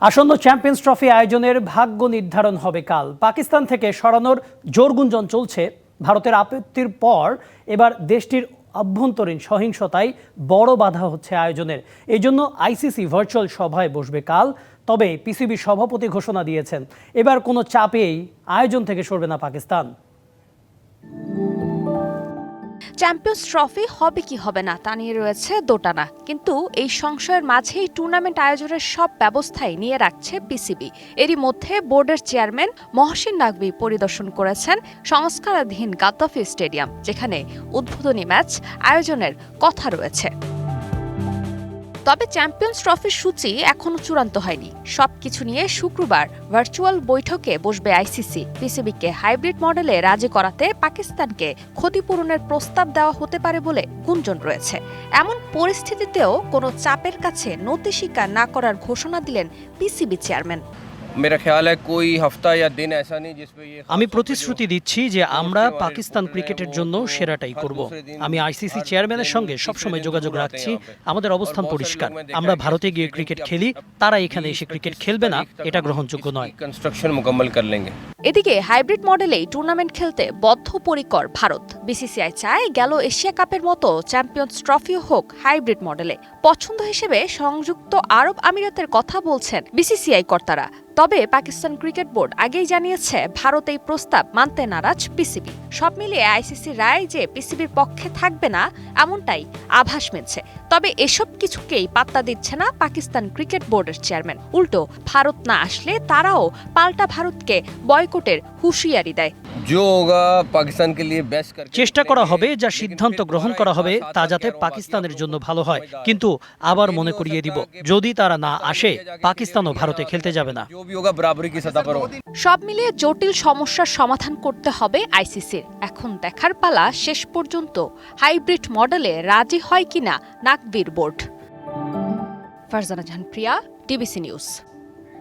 আসন্ন champions trophy আয়োজনের ভাগ্য নির্ধারণ হবে কাল। পাকিস্তান থেকে সরানোর জোর গুঞ্জন চলছে। ভারতের আপত্তির পর এবার দেশটির অভ্যন্তরীণ সহিংসতায় বড় বাধা হচ্ছে আয়োজনের। এই জন্য আইসিসি ভার্চুয়াল সভায় বসবে কাল, তবে পিসিবি সভাপতি ঘোষণা দিয়েছেন। এবার কোনো চাপেই আয়োজন থেকে সরবে না পাকিস্তান। চ্যাম্পিয়ন্স ট্রফি হবে কি হবে না তা নিয়ে রয়েছে দোটানা। কিন্তু এই সংশয়ের মাঝেই টুর্নামেন্ট আয়োজনের সব ব্যবস্থাই নিয়ে রাখছে পিসিবি। এরই মধ্যে বোর্ডের চেয়ারম্যান মহসিন নাগবি পরিদর্শন করেছেন সংস্কারাধীন গাদ্দাফি স্টেডিয়াম, যেখানে উদ্বোধনী ম্যাচ আয়োজনের কথা রয়েছে। তবে চ্যাম্পিয়ন্স ট্রফির সূচি এখনও চূড়ান্ত হয়নি। সব কিছু নিয়ে শুক্রবার ভার্চুয়াল বৈঠকে বসবে আইসিসি। পিসিবিকে হাইব্রিড মডেলে রাজি করাতে পাকিস্তানকে ক্ষতিপূরণের প্রস্তাব দেওয়া হতে পারে বলে গুঞ্জন রয়েছে। এমন পরিস্থিতিতেও কোনো চাপের কাছে নতি স্বীকার না করার ঘোষণা দিলেন পিসিবি চেয়ারম্যান। আমি প্রতিশ্রুতি দিচ্ছি যে আমরা পাকিস্তান ক্রিকেটের জন্য সেরাটাই করব। আমি আইসিসি চেয়ারম্যানের সঙ্গে সবসময় যোগাযোগ রাখছি। আমাদের অবস্থান পরিষ্কার। আমরা ভারতে গিয়ে ক্রিকেট খেলি তারা এখানে এসে ক্রিকেট খেলবে না এটা গ্রহণযোগ্য নয়। এদিকে হাইব্রিড মডেলেই টুর্নামেন্ট খেলতে বদ্ধপরিকর ভারত। বিসিসিআই চায় গেল এশিয়া কাপের মতো চ্যাম্পিয়ন্স ট্রফিও হোক হাইব্রিড মডেলে পছন্দ হিসেবে সংযুক্ত আরব আমিরাতের কথা বলছেন বিসিসিআই কর্তারা। তবে পাকিস্তান ক্রিকেট বোর্ড আগেই জানিয়েছে ভারত এই প্রস্তাব মানতে নারাজ পিসিবি। সব মিলিয়ে আইসিসি রায় যে পিসিবির পক্ষে থাকবে না এমনটাই আভাস মিলছে তবে এসব কিছুকেই পাত্তা দিচ্ছে না পাকিস্তান ক্রিকেট বোর্ডের চেয়ারম্যান। উল্টো ভারত না আসলে তারাও পাল্টা ভারতকে বয়কটের হুঁশিয়ারি দেয়। চেষ্টা করা হবে যা সিদ্ধান্ত গ্রহণ করা হবে তা যাতে পাকিস্তানের জন্য ভালো হয়। কিন্তু আবার মনে করিয়ে দিব যদি তারা না আসে পাকিস্তানও ভারতে খেলতে যাবে না। সব মিলিয়ে জটিল সমস্যার সমাধান করতে হবে আইসিসির। এখন দেখার পালা শেষ পর্যন্ত হাইব্রিড মডেলে রাজি হয় কিনা নাকবির board. Farzana Jahan Priya TBC news.